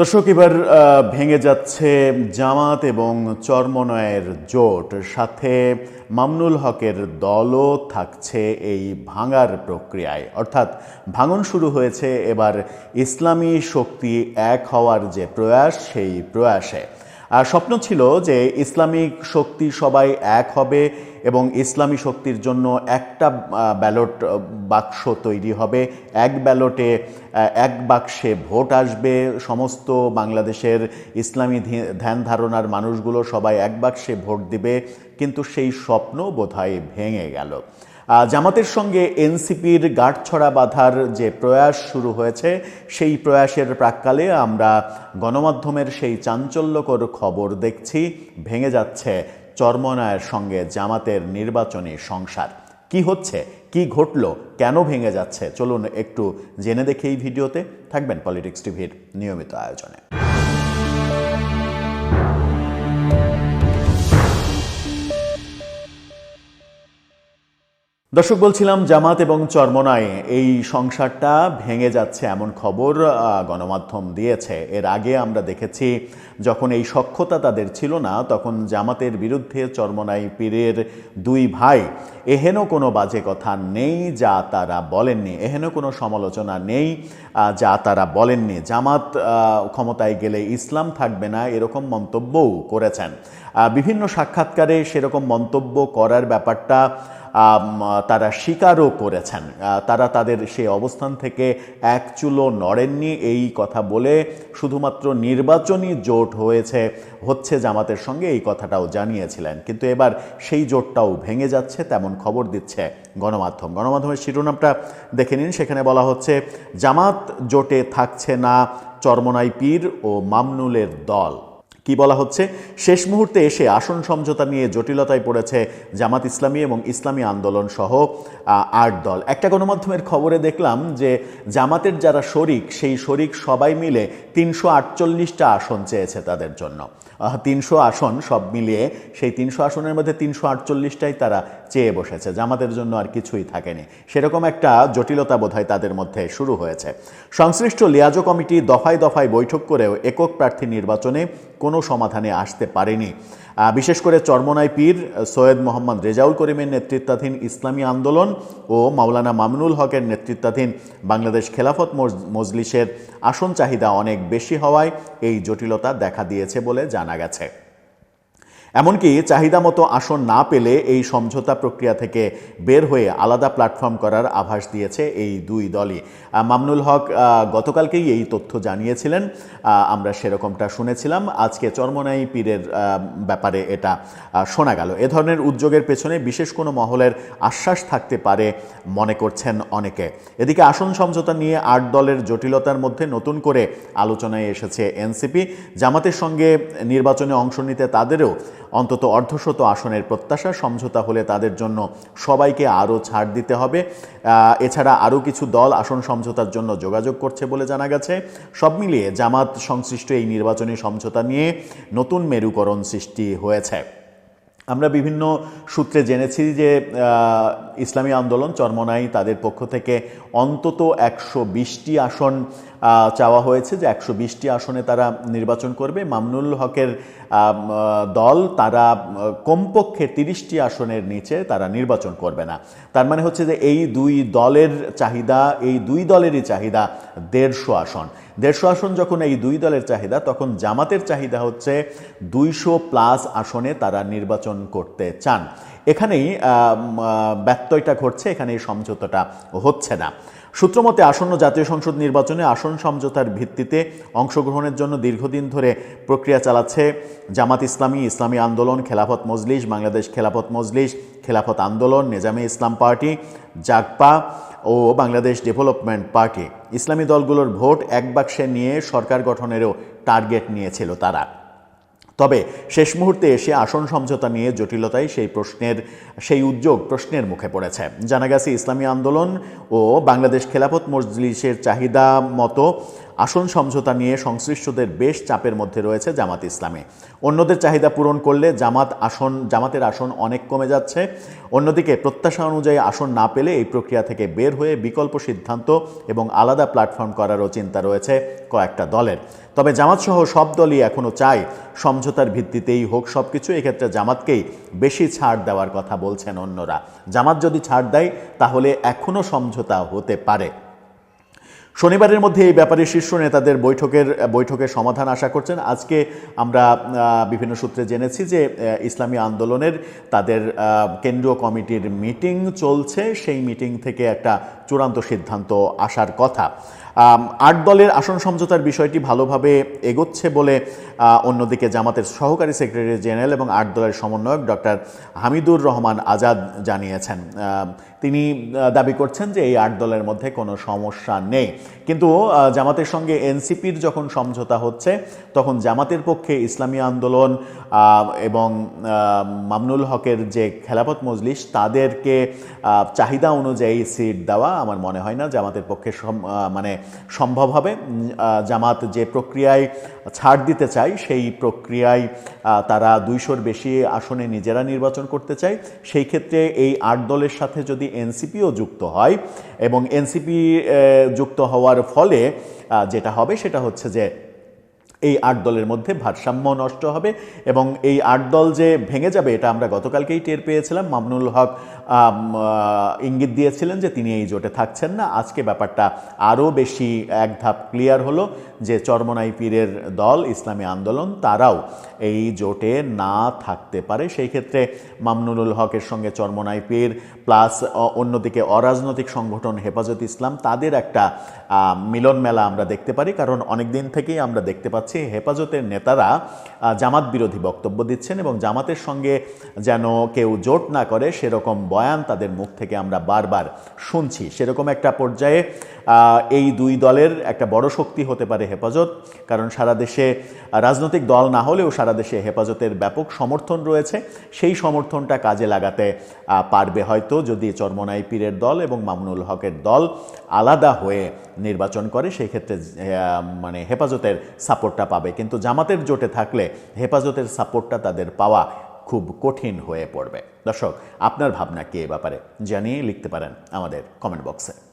দর্শক, এবার ভেঙে যাচ্ছে জামাত এবং চর্মনয়ের জোট। সাথে মামনুল হকের দলও থাকছে এই ভাঙার প্রক্রিয়ায়। অর্থাৎ ভাঙন শুরু হয়েছে এবার ইসলামী শক্তি এক হওয়ার যে প্রয়াস, সেই প্রয়াসে। স্বপ্ন ছিল যে ইসলামিক শক্তি সবাই এক হবে এবং ইসলামী শক্তির জন্য একটা ব্যালট বাক্স তৈরি হবে। এক ব্যালটে এক বাক্সে ভোট আসবে। সমস্ত বাংলাদেশের ইসলামী ধ্যান ধারণার মানুষগুলো সবাই এক বাক্সে ভোট দিবে। কিন্তু সেই স্বপ্ন বোধহয় ভেঙে গেল। জামাতের সঙ্গে এনসিপির গাঁটছড়া বাঁধার যে প্রয়াস শুরু হয়েছে, সেই প্রয়াসের প্রাককালে আমরা গণমাধ্যমের সেই চাঞ্চল্যকর খবর দেখছি। ভেঙে যাচ্ছে চরমনায়ের সঙ্গে জামাতের নির্বাচনী সংসার। কি হচ্ছে? কি ঘটলো? কেন ভেঙে যাচ্ছে? চলুন একটু জেনে দেখি এই ভিডিওতে। থাকবেন পলিটিক্স টিভির নিয়মিত আয়োজনে। দর্শক, বলছিলাম জামাত এবং চরমনায় এই সংসারটা ভেঙে যাচ্ছে এমন খবর গণমাধ্যম দিয়েছে। এর আগে আমরা দেখেছি যখন এই সক্ষতা তাদের ছিল না, তখন জামাতের বিরুদ্ধে চরমনাই পীরের দুই ভাই, এহেন কোনো বাজে কথা নেই যা তারা বলেননি, এহেন কোনো সমালোচনা নেই যা তারা বলেননি। জামাত ক্ষমতায় গেলে ইসলাম থাকবে না এরকম মন্তব্যও করেছেন। বিভিন্ন সাক্ষাৎকারে সেরকম মন্তব্য করার ব্যাপারটা তারা স্বীকারও করেছেন। তারা তাদের সেই অবস্থান থেকে এক চুলো নড়েননি। এই কথা বলে শুধুমাত্র নির্বাচনী জোট হয়েছে, হচ্ছে জামাতের সঙ্গে এই কথাটাও জানিয়েছিলেন। কিন্তু এবার সেই জোটটাও ভেঙে যাচ্ছে, তেমন খবর দিচ্ছে গণমাধ্যম। গণমাধ্যমের শিরোনামটা দেখে নিন। সেখানে বলা হচ্ছে, জামাত জোটে থাকছে না চরমনাই পীর ও মামনুলের দল। কি বলা হচ্ছে? শেষ মুহূর্তে এসে আসন সমঝোতা নিয়ে জটিলতায় পড়েছে জামাত ইসলামী এবং ইসলামী আন্দোলন সহ আট দল। একটা গণমাধ্যমের খবরে দেখলাম যে জামাতের যারা শরিক, সেই শরিক সবাই মিলে তিনশো আটচল্লিশটা আসন চেয়েছে তাদের জন্য। তিনশো আসন সব মিলিয়ে সেই তিনশো আসনের মধ্যে তিনশো আটচল্লিশটাই তারা চেয়ে বসেছে। জামাতের জন্য আর কিছুই থাকেনি। সেরকম একটা জটিলতা বোধহয় তাদের মধ্যে শুরু হয়েছে। সংশ্লিষ্ট লিয়াজো কমিটি দফায় দফায় বৈঠক করেও একক প্রার্থী নির্বাচনে কোনো সমাধানে আসতে পারেনি। বিশেষ করে চরমনাই পীর সৈয়দ মোহাম্মদ রেজাউল করিমের নেতৃত্বাধীন ইসলামী আন্দোলন ও মাওলানা মামনুল হকের নেতৃত্বাধীন বাংলাদেশ খেলাফত মজ- মজলিসের আসন চাহিদা অনেক বেশি হওয়ায় এই জটিলতা দেখা দিয়েছে বলে জানা গেছে। এমনকি চাহিদা মতো আসন না পেলে এই সমঝোতা প্রক্রিয়া থেকে বের হয়ে আলাদা প্ল্যাটফর্ম করার আভাস দিয়েছে এই দুই দলই। মামনুল হক গতকালকেই এই তথ্য জানিয়েছিলেন। আমরা সেরকমটা শুনেছিলাম। আজকে চরমনাই পীরের ব্যাপারে এটা শোনা গেল। এ ধরনের উদ্যোগের পেছনে বিশেষ কোনো মহলের আশ্বাস থাকতে পারে মনে করছেন অনেকে। এদিকে আসন সমঝোতা নিয়ে আট দলের জটিলতার মধ্যে নতুন করে আলোচনায় এসেছে এনসিপি। জামাতের সঙ্গে নির্বাচনে অংশ নিতে তাদেরও অন্তত অর্ধশত আসনের প্রত্যাশা, সমঝোতা হলে তাদের জন্য সবাইকে আরও ছাড় দিতে হবে। এছাড়া আরও কিছু দল আসন সমঝোতার জন্য যোগাযোগ করছে বলে জানা গেছে। সব মিলিয়ে জামাত সংশ্লিষ্ট এই নির্বাচনী সমঝোতা নিয়ে নতুন মেরুকরণ সৃষ্টি হয়েছে। আমরা বিভিন্ন সূত্রে জেনেছি যে ইসলামী আন্দোলন চরমনাই তাদের পক্ষ থেকে অন্তত একশো বিশটি আসন চাওয়া হয়েছে। যে একশো বিশটি আসনে তারা নির্বাচন করবে। মামনুল হকের দল তারা কমপক্ষে তিরিশটি আসনের নিচে তারা নির্বাচন করবে না। তার মানে হচ্ছে যে, এই দুই দলের চাহিদা, এই দুই দলেরই চাহিদা দেড়শো আসন। দেড়শো আসন যখন এই দুই দলের চাহিদা, তখন জামাতের চাহিদা হচ্ছে দুইশো প্লাস আসনে তারা নির্বাচন করতে চান। এখানেই ব্যত্যয়টা ঘটছে এখানে এই সমঝোতাটা হচ্ছে না। সূত্রমতে, আসন্ন জাতীয় সংসদ নির্বাচনে আসন সমঝোতার ভিত্তিতে অংশগ্রহণের জন্য দীর্ঘদিন ধরে প্রক্রিয়া চালাচ্ছে জামাত ইসলামী ইসলামী আন্দোলন, খেলাফত মজলিস, বাংলাদেশ খেলাফত মজলিস, খেলাফত আন্দোলন, নেজামে ইসলাম পার্টি, জাগপা ও বাংলাদেশ ডেভেলপমেন্ট পার্টি। ইসলামী দলগুলোর ভোট এক বাক্সে নিয়ে সরকার গঠনেরও টার্গেট নিয়েছিল তারা। তবে শেষ মুহূর্তে এসে আসন সমঝোতা নিয়ে জটিলতায় সেই প্রশ্নের, সেই উদ্যোগ প্রশ্নের মুখে পড়েছে। জানা গেছে, ইসলামী আন্দোলন ও বাংলাদেশ খেলাফত মজলিসের চাহিদা মতো আসন সমঝোতা নিয়ে সংশ্লিষ্টদের বেশ চাপের মধ্যে রয়েছে জামাত ইসলামে। অন্যদের চাহিদা পূরণ করলে জামাত আসন, জামাতের আসন অনেক কমে যাচ্ছে। অন্যদিকে প্রত্যাশা অনুযায়ী আসন না পেলে এই প্রক্রিয়া থেকে বের হয়ে বিকল্প সিদ্ধান্ত এবং আলাদা প্ল্যাটফর্ম করারও চিন্তা রয়েছে কয়েকটা দলের। তবে জামাতসহ সব দলই এখনও চায় সমঝোতার ভিত্তিতেই হোক সব কিছু এক্ষেত্রে জামাতকেই বেশি ছাড় দেওয়ার কথা বলছেন অন্যরা। জামাত যদি ছাড় দেয়, তাহলে এখনও সমঝোতা হতে পারে। শনিবারের মধ্যে এই ব্যাপারে শীর্ষ নেতাদের বৈঠকের বৈঠকের সমাধান আশা করছেন। আজকে আমরা বিভিন্ন সূত্রে জেনেছি যে ইসলামী আন্দোলনের তাদের কেন্দ্রীয় কমিটির মিটিং চলছে। সেই মিটিং থেকে একটা চূড়ান্ত সিদ্ধান্ত আসার কথা। আট দলের আসন সমঝোতার বিষয়টি ভালোভাবে এগোচ্ছে বলে অন্যদিকে জামাতের সহকারী সেক্রেটারি জেনারেল এবং আট দলের সমন্বয়ক ডক্টর হামিদুর রহমান আজাদ জানিয়েছেন। তিনি দাবি করছেন যে এই আট দলের মধ্যে কোনো সমস্যা নেই। কিন্তু জামাতের সঙ্গে এনসিপির যখন সমঝোতা হচ্ছে, তখন জামাতের পক্ষে ইসলামী আন্দোলন এবং মামনুল হকের যে খেলাফত মজলিস, তাদেরকে চাহিদা অনুযায়ী সিট দেওয়া আমার মনে হয় না জামাতের পক্ষে মানে সম্ভব হবে। জামাত যে প্রক্রিয়ায় ছাড় দিতে চায় সেই প্রক্রিয়ায় তারা দুইশোর বেশি আসনে নিজেরা নির্বাচন করতে চায়। সেই ক্ষেত্রে এই আট দলের সাথে যদি এনসিপিও যুক্ত হয় এবং এনসিপি যুক্ত হওয়ার ফলে যেটা হবে সেটা হচ্ছে যে এই আট দলের মধ্যে ভারসাম্য নষ্ট হবে এবং এই আট দল যে ভেঙে যাবে, এটা আমরা গতকালকেই টের পেয়েছিলাম। মামনুল হক ইঙ্গিত দিয়েছিলেন যে তিনি এই জোটে থাকছেন না। আজকে ব্যাপারটা আরও বেশি এক ধাপ ক্লিয়ার হলো যে চরমনাই পীরের দল, ইসলামী আন্দোলন, তারাও এই জোটে না থাকতে পারে। সেই ক্ষেত্রে মামনুল হকের সঙ্গে চরমনাই পীর প্লাস অন্যদিকে অরাজনৈতিক সংগঠন হেফাজত ইসলাম, তাদের একটা মিলন মেলা আমরা দেখতে পারি। কারণ অনেক দিন থেকেই আমরা দেখতে পাচ্ছি হেফাজতের নেতারা জামাত বিরোধী বক্তব্য দিচ্ছেন এবং জামাতের সঙ্গে যেন কেউ জোট না করে সেরকম বয়ান তাদের মুখ থেকে আমরা বারবার শুনছি। সেরকম একটা পর্যায়ে এই দুই দলের একটা বড় শক্তি হতে পারে হেফাজত, কারণ সারা দেশে রাজনৈতিক দল না হলেও সারা দেশে হেফাজতের ব্যাপক সমর্থন রয়েছে। সেই সমর্থনটা কাজে লাগাতে পারবে হয়তো যদি চরমনাই পীরের দল এবং মামুনুল হকের দল আলাদা হয়ে নির্বাচন করে, সেই ক্ষেত্রে মানে হেফাজতের সাপোর্টটা পাবে। কিন্তু জামাতের জোটে থাকলে হেফাজতের সাপোর্টটা তাদের পাওয়া খুব কঠিন হয়ে পড়বে। দর্শক, আপনার ভাবনা কি এ ব্যাপারে জানিয়ে লিখতে পারেন আমাদের কমেন্ট বক্সে